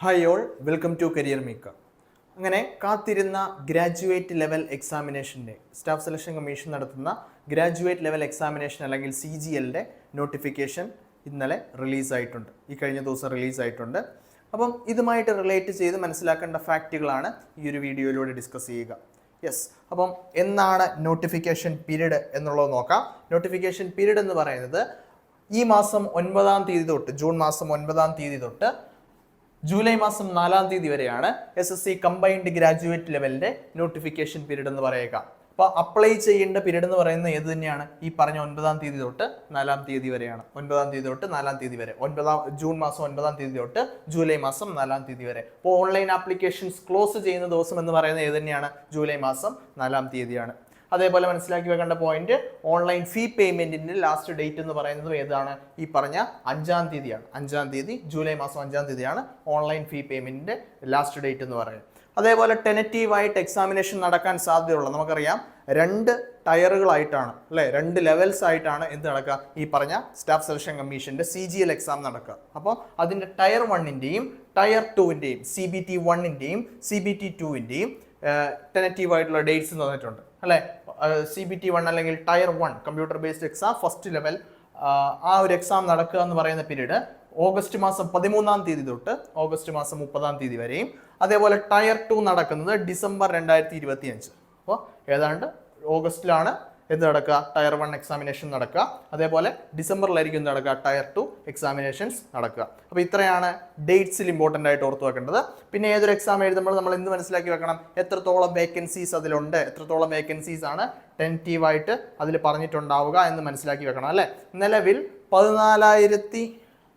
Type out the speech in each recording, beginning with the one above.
Hi all welcome to career മീക്ക അങ്ങനെ കാത്തിരുന്ന graduate level എക്സാമിനേഷന്റെ സ്റ്റാഫ് സെലക്ഷൻ കമ്മീഷൻ നടത്തുന്ന ഗ്രാജുവേറ്റ് ലെവൽ എക്സാമിനേഷൻ അല്ലെങ്കിൽ സി ജി എല്ലിന്റെ നോട്ടിഫിക്കേഷൻ ഇന്നലെ റിലീസായിട്ടുണ്ട്. ഈ കഴിഞ്ഞ ദിവസം റിലീസായിട്ടുണ്ട്. അപ്പം ഇതുമായിട്ട് റിലേറ്റ് ചെയ്ത് മനസ്സിലാക്കേണ്ട ഫാക്റ്റുകളാണ് ഈ ഒരു വീഡിയോയിലൂടെ ഡിസ്കസ് ചെയ്യുക. യെസ് അപ്പം എന്നാണ് നോട്ടിഫിക്കേഷൻ പീരീഡ് എന്നുള്ളത് നോക്കാം. നോട്ടിഫിക്കേഷൻ പീരീഡ് എന്ന് പറയുന്നത് ഈ മാസം ഒൻപതാം തീയതി തൊട്ട് ജൂൺ മാസം ഒൻപതാം തീയതി തൊട്ട് ജൂലൈ മാസം നാലാം തീയതി വരെയാണ് S S C combined graduate ലെവലിന്റെ notification period എന്ന് പറയുക. അപ്പോൾ അപ്ലൈ ചെയ്യേണ്ട പീരീഡ് എന്ന് പറയുന്നത് ഏത് തന്നെയാണ്? ഈ പറഞ്ഞ ഒൻപതാം തീയതി തൊട്ട് നാലാം തീയതി വരെയാണ്. ഒൻപതാം തീയതി തൊട്ട് നാലാം തീയതി വരെ. ഒൻപതാം ജൂൺ മാസം ഒൻപതാം തീയതി തൊട്ട് ജൂലൈ മാസം നാലാം തീയതി വരെ. അപ്പോൾ ഓൺലൈൻ ആപ്ലിക്കേഷൻസ് ക്ലോസ് ചെയ്യുന്ന ദിവസം എന്ന് പറയുന്നത് ഏത് തന്നെയാണ്? ജൂലൈ മാസം നാലാം തീയതിയാണ്. അതേപോലെ മനസ്സിലാക്കി വെക്കേണ്ട പോയിന്റ് ഓൺലൈൻ ഫീ പേയ്മെന്റിന്റെ ലാസ്റ്റ് ഡേറ്റ് എന്ന് പറയുന്നത് ഏതാണ്? ഈ പറഞ്ഞ അഞ്ചാം തീയതിയാണ്. അഞ്ചാം തീയതി ജൂലൈ മാസം അഞ്ചാം തീയതിയാണ് ഓൺലൈൻ ഫീ പേയ്മെന്റിന്റെ ലാസ്റ്റ് ഡേറ്റ് എന്ന് പറയുന്നത്. അതേപോലെ ടെനറ്റീവായിട്ട് എക്സാമിനേഷൻ നടക്കാൻ സാധ്യതയുള്ള നമുക്കറിയാം രണ്ട് ടയറുകളായിട്ടാണ് അല്ലേ? രണ്ട് ലെവൽസ് ആയിട്ടാണ് എന്ത് നടക്കുക? ഈ പറഞ്ഞ സ്റ്റാഫ് സെലക്ഷൻ കമ്മീഷന്റെ സി ജി എൽ എക്സാം നടക്കുക. അപ്പോൾ അതിന്റെ ടയർ വണ്ണിന്റെയും ടയർ ടുവിന്റെയും സി ബി ടി വണ്ണിന്റെയും സി ബി ടി ടുവിന്റെയും ടെനറ്റീവ് ആയിട്ടുള്ള ഡേറ്റ്സ് തന്നിട്ടുണ്ട് അല്ലെ? സി ബി ടി വൺ അല്ലെങ്കിൽ tier one computer based exam first level ആ ഒരു എക്സാം നടക്കുക എന്ന് പറയുന്ന പീരീഡ് ഓഗസ്റ്റ് മാസം പതിമൂന്നാം തീയതി തൊട്ട് ഓഗസ്റ്റ് മാസം മുപ്പതാം തീയതി വരെയും. അതേപോലെ ടയർ ടു നടക്കുന്നത് ഡിസംബർ രണ്ടായിരത്തി ഇരുപത്തി അഞ്ച് അപ്പോൾ ഏതാണ്ട് ഓഗസ്റ്റിലാണ് എന്ത് നടക്കുക? ടയർ വൺ എക്സാമിനേഷൻ നടക്കുക. അതേപോലെ ഡിസംബറിലായിരിക്കും എന്ത് നടക്കുക? ടയർ ടു എക്സാമിനേഷൻസ് നടക്കുക. അപ്പോൾ ഇത്രയാണ് ഡേറ്റ്സിൽ ഇമ്പോർട്ടന്റ് ആയിട്ട് ഓർത്ത് വെക്കേണ്ടത്. പിന്നെ ഏതൊരു എക്സാം എഴുതുമ്പോൾ നമ്മൾ എന്ത് മനസ്സിലാക്കി വെക്കണം? എത്രത്തോളം വേക്കൻസീസ് അതിലുണ്ട്. എത്രത്തോളം വേക്കൻസീസ് ആണ് ടെന്റീവായിട്ട് അതിൽ പറഞ്ഞിട്ടുണ്ടാവുക എന്ന് മനസ്സിലാക്കി വെക്കണം അല്ലേ? നിലവിൽ പതിനാലായിരത്തി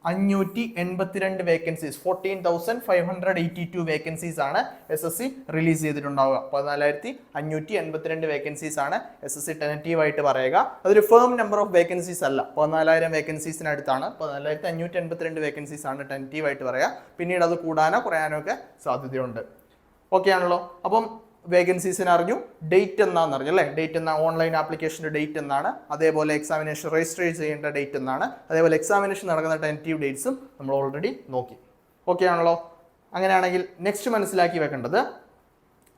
അഞ്ഞൂറ്റി എൺപത്തിരണ്ട് vacancies fourteen thousand five hundred eighty two vacancies ആണ് എസ് എസ് സി റിലീസ് ചെയ്തിട്ടുണ്ടാവുക. പതിനാലായിരത്തി അഞ്ഞൂറ്റി എൺപത്തിരണ്ട് വേക്കൻസീസ് ആണ് എസ് എസ് സി ടെനറ്റീവ് ആയിട്ട് പറയുക. അതൊരു ഫേം നമ്പർ ഓഫ് വേക്കൻസീസ് അല്ല. പതിനാലായിരം വേക്കൻസീസിനടുത്താണ് പതിനാലായിരത്തി അഞ്ഞൂറ്റി എൺപത്തിരണ്ട് വേക്കൻസീസ് ആണ് ടെനറ്റീവ് ആയിട്ട് പറയുക. പിന്നീട് അത് കൂടാനോ കുറയാനോ ഒക്കെ സാധ്യതയുണ്ട്. ഓക്കെ ആണല്ലോ? അപ്പം വേക്കൻസീസിന് അറിഞ്ഞു. ഡേറ്റ് എന്നാന്ന് അറിഞ്ഞു അല്ലേ? ഡേറ്റ് എന്ന ഓൺലൈൻ ആപ്ലിക്കേഷന്റെ ഡേറ്റ് എന്നാണ്. അതേപോലെ എക്സാമിനേഷൻ രജിസ്റ്റർ ചെയ്യേണ്ട ഡേറ്റ് എന്നാണ്. അതേപോലെ എക്സാമിനേഷൻ നടക്കുന്ന ടെന്റീവ് ഡേറ്റ്സും നമ്മൾ ഓൾറെഡി നോക്കി. ഓക്കെ ആണല്ലോ? അങ്ങനെയാണെങ്കിൽ നെക്സ്റ്റ് മനസ്സിലാക്കി വെക്കേണ്ടത്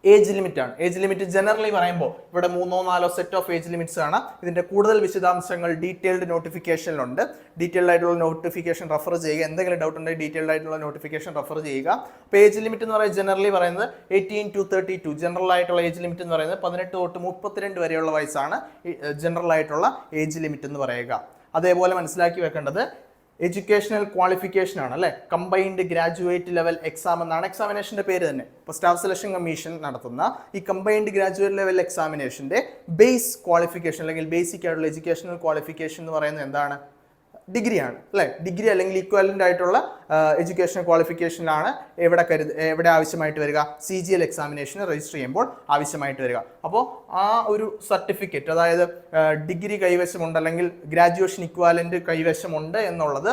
ഏജ് ലിമിറ്റ് ആണ്. ഏജ് ലിമിറ്റ് ജനറലി പറയുമ്പോൾ ഇവിടെ മൂന്നോ നാലോ സെറ്റ് ഓഫ് ഏജ് ലിമിറ്റ്സ് ആണ്. ഇതിന്റെ കൂടുതൽ വിശദാംശങ്ങൾ ഡീറ്റെയിൽഡ് നോട്ടിഫിക്കേഷനിലുണ്ട് ഡീറ്റെയിൽഡ് ആയിട്ടുള്ള നോട്ടിഫിക്കേഷൻ റഫർ ചെയ്യുക. എന്തെങ്കിലും ഡൗട്ട് ഉണ്ടെങ്കിൽ ഡീറ്റെയിൽഡ് ആയിട്ടുള്ള നോട്ടിഫിക്കേഷൻ റഫർ ചെയ്യുക. അപ്പോൾ ഏജ് ലിമിറ്റ് എന്ന് പറയുന്നത് ജനറലി പറയുന്നത് eighteen to thirty two general ആയിട്ടുള്ള ഏജ് ലിമിറ്റ് എന്ന് പറയുന്നത് പതിനെട്ട് തൊട്ട് മുപ്പത്തിരണ്ട് വരെയുള്ള വയസ്സാണ് ജനറൽ ആയിട്ടുള്ള ഏജ് ലിമിറ്റ് എന്ന് പറയുക. അതേപോലെ മനസ്സിലാക്കി വെക്കേണ്ടത് എഡ്യൂക്കേഷണൽ ക്വാളിഫിക്കേഷൻ ആണ് അല്ലെ? കമ്പൈൻഡ് ഗ്രാജുവേറ്റ് ലെവൽ എക്സാം എന്നാണ് എക്സാമിനേഷന്റെ പേര് തന്നെ. ഇപ്പോൾ സ്റ്റാഫ് സെലക്ഷൻ കമ്മീഷൻ നടത്തുന്ന ഈ കമ്പൈൻഡ് ഗ്രാജുവേറ്റ് ലെവൽ എക്സാമിനേഷന്റെ ബേസ് ക്വാളിഫിക്കേഷൻ അല്ലെങ്കിൽ ബേസിക് ആയിട്ടുള്ള എഡ്യൂക്കേഷണൽ ക്വാളിഫിക്കേഷൻ എന്ന് പറയുന്നത് എന്താണ്? ഡിഗ്രിയാണ് അല്ലേ? ഡിഗ്രി അല്ലെങ്കിൽ ഈക്വലന്റ് ആയിട്ടുള്ള എഡ്യൂക്കേഷൻ ക്വാളിഫിക്കേഷനിലാണ് എവിടെ കരുത് എവിടെ ആവശ്യമായിട്ട് വരിക? സി ജി എൽ എക്സാമിനേഷന് രജിസ്റ്റർ ചെയ്യുമ്പോൾ ആവശ്യമായിട്ട് വരിക. അപ്പോൾ ആ ഒരു സർട്ടിഫിക്കറ്റ് അതായത് ഡിഗ്രി കൈവശമുണ്ട് അല്ലെങ്കിൽ ഗ്രാജുവേഷൻ ഇക്വാലന്റ് കൈവശമുണ്ട് എന്നുള്ളത്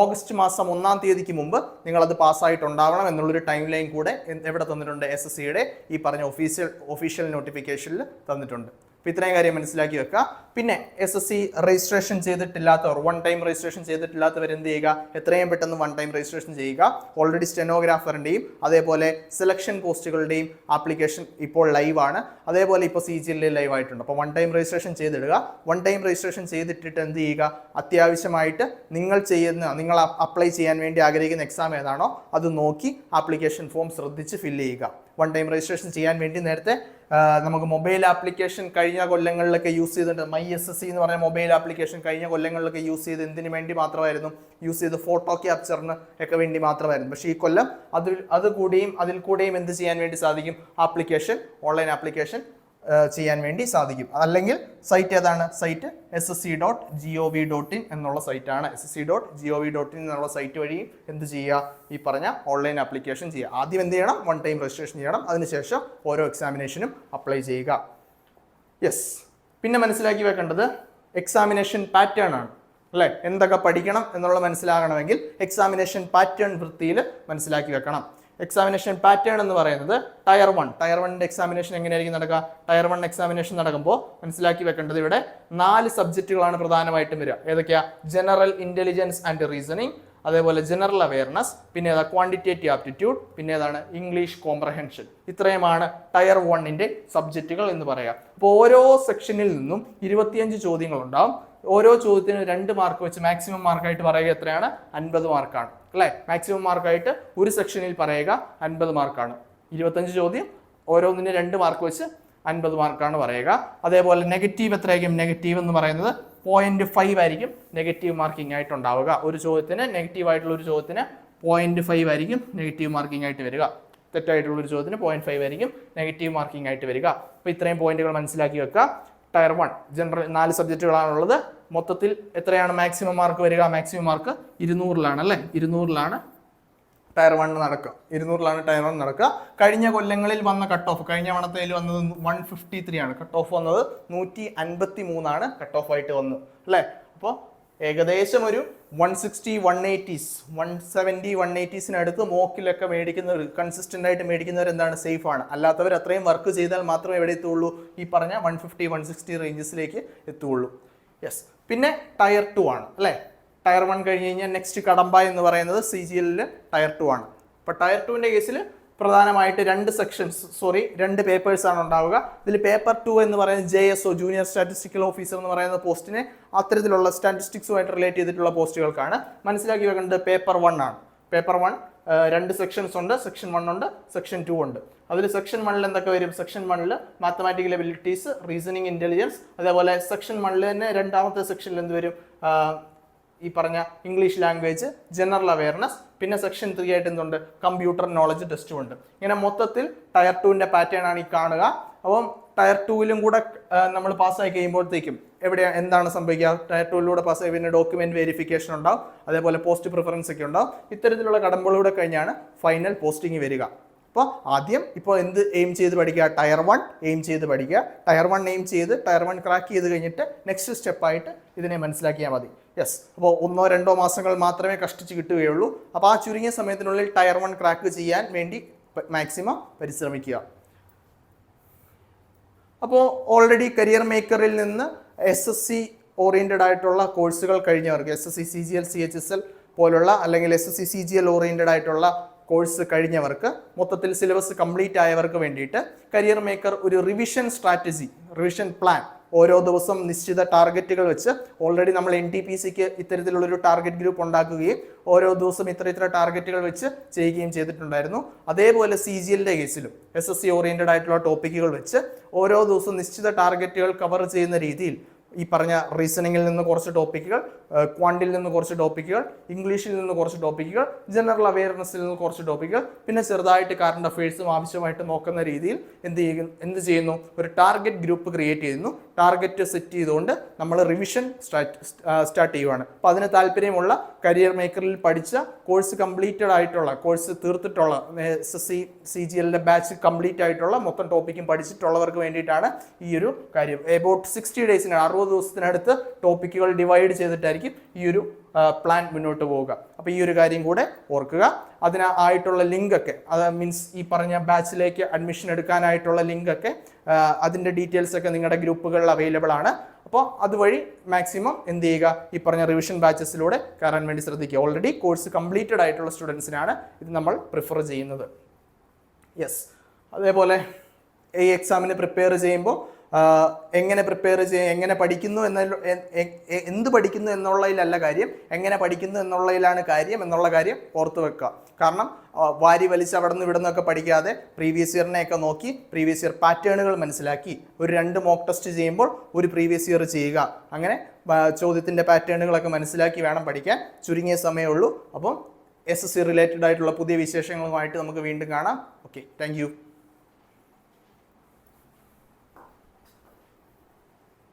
ഓഗസ്റ്റ് മാസം ഒന്നാം തീയതിക്ക് മുമ്പ് നിങ്ങളത് പാസ്സായിട്ടുണ്ടാവണം എന്നുള്ളൊരു ടൈം ലൈൻ കൂടെ എവിടെ തന്നിട്ടുണ്ട് എസ് എസ് സിയുടെ ഈ പറഞ്ഞ ഒഫീഷ്യൽ ഒഫീഷ്യൽ നോട്ടിഫിക്കേഷനിൽ തന്നിട്ടുണ്ട്. അപ്പോൾ ഇത്രയും കാര്യം മനസ്സിലാക്കി വെക്കുക. പിന്നെ എസ് എസ് സി രജിസ്ട്രേഷൻ ചെയ്തിട്ടില്ലാത്തവർ വൺ ടൈം രജിസ്ട്രേഷൻ ചെയ്തിട്ടില്ലാത്തവർ എന്ത് ചെയ്യുക? എത്രയും പെട്ടെന്ന് വൺ ടൈം രജിസ്ട്രേഷൻ ചെയ്യുക. ഓൾറെഡി സ്റ്റെനോഗ്രാഫറിന്റെയും അതേപോലെ സെലക്ഷൻ പോസ്റ്റുകളുടെയും ആപ്ലിക്കേഷൻ ഇപ്പോൾ ലൈവാണ് അതേപോലെ ഇപ്പോൾ സി ജി എല്ലിൽ ലൈവ് ആയിട്ടുണ്ട്. അപ്പോൾ വൺ ടൈം രജിസ്ട്രേഷൻ ചെയ്തിടുക. വൺ ടൈം രജിസ്ട്രേഷൻ ചെയ്തിട്ടിട്ട് എന്ത് ചെയ്യുക? അത്യാവശ്യമായിട്ട് നിങ്ങൾ ചെയ്യുന്ന നിങ്ങൾ അപ്ലൈ ചെയ്യാൻ വേണ്ടി ആഗ്രഹിക്കുന്ന എക്സാം ഏതാണോ അത് നോക്കി ആപ്ലിക്കേഷൻ ഫോം ശ്രദ്ധിച്ച് ഫില്ല് ചെയ്യുക. വൺ ടൈം രജിസ്ട്രേഷൻ ചെയ്യാൻ വേണ്ടി നേരത്തെ നമുക്ക് മൊബൈൽ ആപ്ലിക്കേഷൻ കഴിഞ്ഞ കൊല്ലങ്ങളിലൊക്കെ യൂസ് ചെയ്തിട്ടുണ്ട്. മൈ എസ് എസ് സി എന്ന് പറഞ്ഞ മൊബൈൽ ആപ്ലിക്കേഷൻ കഴിഞ്ഞ കൊല്ലങ്ങളിലൊക്കെ യൂസ് ചെയ്ത് എന്തിനു വേണ്ടി മാത്രമായിരുന്നു? യൂസ് ചെയ്ത് ഫോട്ടോ ക്യാപ്ചറിന് ഒക്കെ വേണ്ടി മാത്രമായിരുന്നു. പക്ഷേ ഈ കൊല്ലം അതിൽ അത് കൂടിയും അതിൽ കൂടെയും എന്ത് ചെയ്യാൻ വേണ്ടി സാധിക്കും? ആപ്ലിക്കേഷൻ ഓൺലൈൻ ആപ്ലിക്കേഷൻ ചെയ്യാൻ വേണ്ടി സാധിക്കും. അല്ലെങ്കിൽ സൈറ്റ് ഏതാണ്? Site S S C dot G O V dot in എന്നുള്ള സൈറ്റാണ് S S C dot G O V dot in എന്നുള്ള സൈറ്റ് വഴി എന്ത് ചെയ്യുക? ഈ പറഞ്ഞ ഓൺലൈൻ ആപ്ലിക്കേഷൻ ചെയ്യുക. ആദ്യം എന്ത് ചെയ്യണം? വൺ ടൈം രജിസ്ട്രേഷൻ ചെയ്യണം. അതിനുശേഷം ഓരോ എക്സാമിനേഷനും അപ്ലൈ ചെയ്യുക. യെസ് പിന്നെ മനസ്സിലാക്കി വെക്കേണ്ടത് എക്സാമിനേഷൻ പാറ്റേൺ ആണ്. അല്ലേ? എന്തൊക്കെ പഠിക്കണം എന്നുള്ള മനസ്സിലാകണമെങ്കിൽ എക്സാമിനേഷൻ പാറ്റേൺ വൃത്തിയിൽ മനസ്സിലാക്കി വെക്കണം. എക്സാമിനേഷൻ പാറ്റേൺ എന്ന് പറയുന്നത് ടയർ വൺ ടയർ വണ്ണിന്റെ എക്സാമിനേഷൻ എങ്ങനെയായിരിക്കും നടക്കുക? ടയർ വൺ എക്സാമിനേഷൻ നടക്കുമ്പോൾ മനസ്സിലാക്കി വെക്കേണ്ടത് ഇവിടെ നാല് സബ്ജക്റ്റുകളാണ് പ്രധാനമായിട്ടും വരിക. ഏതൊക്കെയാ? ജനറൽ ഇന്റലിജൻസ് ആൻഡ് റീസണിങ് അതേപോലെ ജനറൽ അവയർനെസ് പിന്നെ ഏതാ? ക്വാണ്ടിറ്റേറ്റീവ് ആപ്റ്റിറ്റ്യൂഡ് പിന്നെ ഏതാണ്? ഇംഗ്ലീഷ് കോംപ്രഹെൻഷൻ ഇത്രയുമാണ് ടയർ വണ്ണിന്റെ സബ്ജക്റ്റുകൾ എന്ന് പറയാം. അപ്പോൾ ഓരോ സെക്ഷനിൽ നിന്നും ഇരുപത്തിയഞ്ച് ചോദ്യങ്ങളുണ്ടാവും. ഓരോ ചോദ്യത്തിനും രണ്ട് മാർക്ക് വെച്ച് മാക്സിമം മാർക്കായിട്ട് പറയുക എത്രയാണ്? അൻപത് മാർക്കാണ് അല്ലേ? മാക്സിമം മാർക്കായിട്ട് ഒരു സെക്ഷനിൽ പറയുക അൻപത് മാർക്കാണ് ഇരുപത്തഞ്ച് ചോദ്യം ഓരോന്നിന് രണ്ട് മാർക്ക് വെച്ച് അൻപത് മാർക്കാണ് പറയുക. അതേപോലെ നെഗറ്റീവ് എത്രയായിരിക്കും? നെഗറ്റീവ് എന്ന് പറയുന്നത് പോയിന്റ് ഫൈവ് ആയിരിക്കും. നെഗറ്റീവ് മാർക്കിംഗ് ആയിട്ട് ഉണ്ടാവുക ഒരു ചോദ്യത്തിന് നെഗറ്റീവ് ആയിട്ടുള്ള ഒരു ചോദ്യത്തിന് പോയിന്റ് ഫൈവ് ആയിരിക്കും നെഗറ്റീവ് മാർക്കിംഗ് ആയിട്ട് വരിക. തെറ്റായിട്ടുള്ള ഒരു ചോദ്യത്തിന് പോയിന്റ് ഫൈവ് ആയിരിക്കും നെഗറ്റീവ് മാർക്കിംഗ് ആയിട്ട് വരിക. അപ്പോൾ ഇത്രയും പോയിന്റുകൾ മനസ്സിലാക്കി വെക്കുക. ടയർ വൺ ജനറൽ നാല് സബ്ജക്റ്റുകളാണുള്ളത് മൊത്തത്തിൽ എത്രയാണ് മാക്സിമം മാർക്ക് വരിക? മാക്സിമം മാർക്ക് ഇരുന്നൂറിലാണ് അല്ലേ ഇരുന്നൂറിലാണ് ടയർ വൺ നടക്കുക. ഇരുന്നൂറിലാണ് ടയർ വൺ നടക്കുക. കഴിഞ്ഞ കൊല്ലങ്ങളിൽ വന്ന കട്ട് ഓഫ് കഴിഞ്ഞ വണത്തേൽ വന്നത് വൺ ഫിഫ്റ്റി ത്രീ ആണ്. കട്ട് ഓഫ് വന്നത് നൂറ്റി അൻപത്തി മൂന്നാണ് കട്ട് ഓഫ് ആയിട്ട് വന്നു അല്ലേ? അപ്പോൾ ഏകദേശം ഒരു one sixty one eighties one seventy one എയ്റ്റീസിനടുത്ത് മോക്കിലൊക്കെ മേടിക്കുന്നവർ കൺസിസ്റ്റന്റ് ആയിട്ട് മേടിക്കുന്നവർ എന്താണ് സേഫ് ആണ്. അല്ലാത്തവർ അത്രയും വർക്ക് ചെയ്താൽ മാത്രമേ എവിടെ എത്തുള്ളൂ? ഈ പറഞ്ഞ വൺ ഫിഫ്റ്റി വൺ സിക്സ്റ്റി റേഞ്ചസിലേക്ക് എത്തുള്ളൂ. യെസ് പിന്നെ ടയർ ടു ആണ് അല്ലേ? ടയർ വൺ കഴിഞ്ഞ് കഴിഞ്ഞാൽ നെക്സ്റ്റ് കടമ്പ എന്ന് പറയുന്നത് സി ജി എല്ലിൽ ടയർ ടു ആണ്. അപ്പോൾ ടയർ ടുവിന്റെ കേസിൽ പ്രധാനമായിട്ട് രണ്ട് സെക്ഷൻസ് സോറി രണ്ട് പേപ്പേഴ്സ് ആണ് ഉണ്ടാവുക. ഇതിൽ പേപ്പർ ടു എന്ന് പറയുന്നത് J S O junior statistical officer എന്ന് പറയുന്ന പോസ്റ്റിനെ അത്തരത്തിലുള്ള സ്റ്റാറ്റിസ്റ്റിക്സുമായിട്ട് റിലേറ്റ് ചെയ്തിട്ടുള്ള പോസ്റ്റുകൾക്കാണ് മനസ്സിലാക്കി വെക്കേണ്ടത് പേപ്പർ വൺ ആണ്. പേപ്പർ വൺ രണ്ട് സെക്ഷൻസ് ഉണ്ട്. സെക്ഷൻ വൺ ഉണ്ട് സെക്ഷൻ ടു ഉണ്ട്. അതിൽ സെക്ഷൻ വണ്ണിൽ എന്തൊക്കെ വരും? സെക്ഷൻ വണ്ണിൽ മാത്തമാറ്റിക്കൽ എബിലിറ്റീസ് റീസണിങ് ഇന്റലിജൻസ് അതേപോലെ സെക്ഷൻ വണ്ണിൽ തന്നെ രണ്ടാമത്തെ സെക്ഷനിൽ എന്ത് വരും? ഈ പറഞ്ഞ ഇംഗ്ലീഷ് ലാംഗ്വേജ് ജനറൽ അവയർനെസ് പിന്നെ സെക്ഷൻ ത്രീ ആയിട്ട് എന്തുണ്ട്? കമ്പ്യൂട്ടർ നോളജ് ടെസ്റ്റും ഉണ്ട്. ഇങ്ങനെ മൊത്തത്തിൽ ടയർ ടുവിന്റെ പാറ്റേൺ ആണ് ഈ കാണുക. അപ്പം ടയർ ടൂവിലും കൂടെ നമ്മൾ പാസ്സായി കഴിയുമ്പോഴത്തേക്കും എവിടെ എന്താണ് സംഭവിക്കുക? ടയർ ടൂവിലൂടെ പാസ്സായി പിന്നെ ഡോക്യുമെന്റ് വെരിഫിക്കേഷൻ ഉണ്ടാവും. അതേപോലെ പോസ്റ്റ് പ്രിഫറൻസ് ഒക്കെ ഉണ്ടാവും. ഇത്തരത്തിലുള്ള കടമ്പകളിലൂടെ കഴിഞ്ഞാണ് ഫൈനൽ പോസ്റ്റിംഗ് വരിക. അപ്പോൾ ആദ്യം ഇപ്പോൾ എന്ത് എയിം ചെയ്ത് പഠിക്കുക? ടയർ വൺ എയിം ചെയ്ത് പഠിക്കുക. ടയർ വൺ എയിം ചെയ്ത് ടയർ വൺ ക്രാക്ക് ചെയ്ത് കഴിഞ്ഞിട്ട് നെക്സ്റ്റ് സ്റ്റെപ്പായിട്ട് ഇതിനെ മനസ്സിലാക്കിയാൽ മതി. യെസ് അപ്പോൾ ഒന്നോ രണ്ടോ മാസങ്ങൾ മാത്രമേ കഷ്ടിച്ച് കിട്ടുകയുള്ളൂ. അപ്പോൾ ആ ചുരുങ്ങിയ സമയത്തിനുള്ളിൽ ടയർ വൺ ക്രാക്ക് ചെയ്യാൻ വേണ്ടി മാക്സിമം പരിശ്രമിക്കുക. അപ്പോൾ ഓൾറെഡി കരിയർ മേക്കറിൽ നിന്ന് എസ് എസ് സി ഓറിയന്റഡ് ആയിട്ടുള്ള കോഴ്സുകൾ കഴിഞ്ഞവർക്ക് S S C C G L C H S L പോലുള്ള അല്ലെങ്കിൽ S S C C G L oriented ആയിട്ടുള്ള കോഴ്സ് കഴിഞ്ഞവർക്ക് മൊത്തത്തിൽ സിലബസ് കംപ്ലീറ്റ് ആയവർക്ക് വേണ്ടിയിട്ട് കരിയർ മേക്കർ ഒരു റിവിഷൻ സ്ട്രാറ്റജി റിവിഷൻ പ്ലാൻ ഓരോ ദിവസം നിശ്ചിത ടാർഗറ്റുകൾ വെച്ച് ഓൾറെഡി നമ്മൾ എൻ ടി പി സിക്ക് ഇത്തരത്തിലുള്ളൊരു ടാർഗറ്റ് ഗ്രൂപ്പ് ഉണ്ടാക്കുകയും ഓരോ ദിവസം ഇത്ര ഇത്ര ടാർഗറ്റുകൾ വെച്ച് ചെയ്യുകയും ചെയ്തിട്ടുണ്ടായിരുന്നു. അതേപോലെ സി ജി എല്ലിന്റെ കേസിലും എസ് എസ് സി ഓറിയന്റഡ് ആയിട്ടുള്ള ടോപ്പിക്കുകൾ വെച്ച് ഓരോ ദിവസവും നിശ്ചിത ടാർഗറ്റുകൾ കവർ ചെയ്യുന്ന രീതിയിൽ ഈ പറഞ്ഞ റീസണിങ്ങിൽ നിന്ന് കുറച്ച് ടോപ്പിക്കുകൾ ക്വാണ്ടിൽ നിന്ന് കുറച്ച് ടോപ്പിക്കുകൾ ഇംഗ്ലീഷിൽ നിന്ന് കുറച്ച് ടോപ്പിക്കുകൾ ജനറൽ അവയർനെസ്സിൽ നിന്ന് കുറച്ച് ടോപ്പിക്കുകൾ പിന്നെ ചെറുതായിട്ട് കറണ്ട് അഫയേഴ്സും ആവശ്യമായിട്ട് നോക്കുന്ന രീതിയിൽ എന്ത് ചെയ്യുന്നു എന്ത് ചെയ്യുന്നു? ഒരു ടാർഗറ്റ് ഗ്രൂപ്പ് ക്രിയേറ്റ് ചെയ്യുന്നു. ടാർഗറ്റ് സെറ്റ് ചെയ്തുകൊണ്ട് നമ്മൾ റിവിഷൻ സ്റ്റാർട്ട് ചെയ്യുവാണ്. അപ്പോൾ അതിന് താല്പര്യമുള്ള കരിയർ മേക്കറിൽ പഠിച്ച കോഴ്സ് കംപ്ലീറ്റഡ് ആയിട്ടുള്ള course തീർത്തിട്ടുള്ള S S C C G എല്ലിന്റെ ബാച്ച് കംപ്ലീറ്റ് ആയിട്ടുള്ള മൊത്തം ടോപ്പിക്കും പഠിച്ചിട്ടുള്ളവർക്ക് വേണ്ടിയിട്ടാണ് ഈ ഒരു കാര്യം. എബൌട്ട് സിക്സ്റ്റി ഡേയ്സിന് അറുപത് ദിവസത്തിനടുത്ത് ടോപ്പിക്കുകൾ ഡിവൈഡ് ചെയ്തിട്ടായിരിക്കും ഈ ഒരു പ്ലാൻ മുന്നോട്ട് പോവുക. അപ്പോൾ ഈ ഒരു കാര്യം കൂടെ ഓർക്കുക. അതിന് ആയിട്ടുള്ള ലിങ്ക് ഒക്കെ അത് മീൻസ് ഈ പറഞ്ഞ ബാച്ചിലേക്ക് അഡ്മിഷൻ എടുക്കാനായിട്ടുള്ള ലിങ്കൊക്കെ അതിന്റെ ഡീറ്റെയിൽസ് ഒക്കെ നിങ്ങളുടെ ഗ്രൂപ്പുകളിൽ അവൈലബിൾ ആണ്. അപ്പോൾ അതുവഴി മാക്സിമം എന്ത് ചെയ്യുക? ഈ പറഞ്ഞ റിവിഷൻ ബാച്ചസിലൂടെ കയറാൻ വേണ്ടി ശ്രദ്ധിക്കുക. ഓൾറെഡി കോഴ്സ് കംപ്ലീറ്റഡ് ആയിട്ടുള്ള സ്റ്റുഡൻസിനാണ് ഇത് നമ്മൾ പ്രിഫർ ചെയ്യുന്നത്. യെസ് അതേപോലെ ഈ എക്സാമിന് പ്രിപ്പയർ ചെയ്യുമ്പോൾ എങ്ങനെ പ്രിപ്പയർ ചെയ്യും എങ്ങനെ പഠിക്കുന്നു എന്ന എന്ത് പഠിക്കുന്നു എന്നുള്ളതിലല്ല കാര്യം. എങ്ങനെ പഠിക്കുന്നു എന്നുള്ളതിലാണ് കാര്യം. എന്നുള്ള കാര്യം ഓർത്ത് വെക്കുക. കാരണം വാരി വലിച്ച് അവിടെ നിന്ന് ഇവിടെ നിന്നൊക്കെ പഠിക്കാതെ പ്രീവിയസ് ഇയറിനെയൊക്കെ നോക്കി പ്രീവിയസ് ഇയർ പാറ്റേണുകൾ മനസ്സിലാക്കി ഒരു രണ്ട് മോക്ക് ടെസ്റ്റ് ചെയ്യുമ്പോൾ ഒരു പ്രീവിയസ് ഇയർ ചെയ്യുക. അങ്ങനെ ചോദ്യത്തിന്റെ പാറ്റേണുകളൊക്കെ മനസ്സിലാക്കി വേണം പഠിക്കാൻ. ചുരുങ്ങിയ സമയമേ ഉള്ളൂ. അപ്പം എസ് എസ് സി റിലേറ്റഡ് ആയിട്ടുള്ള പുതിയ വിശേഷങ്ങളുമായിട്ട് നമുക്ക് വീണ്ടും കാണാം. Okay thank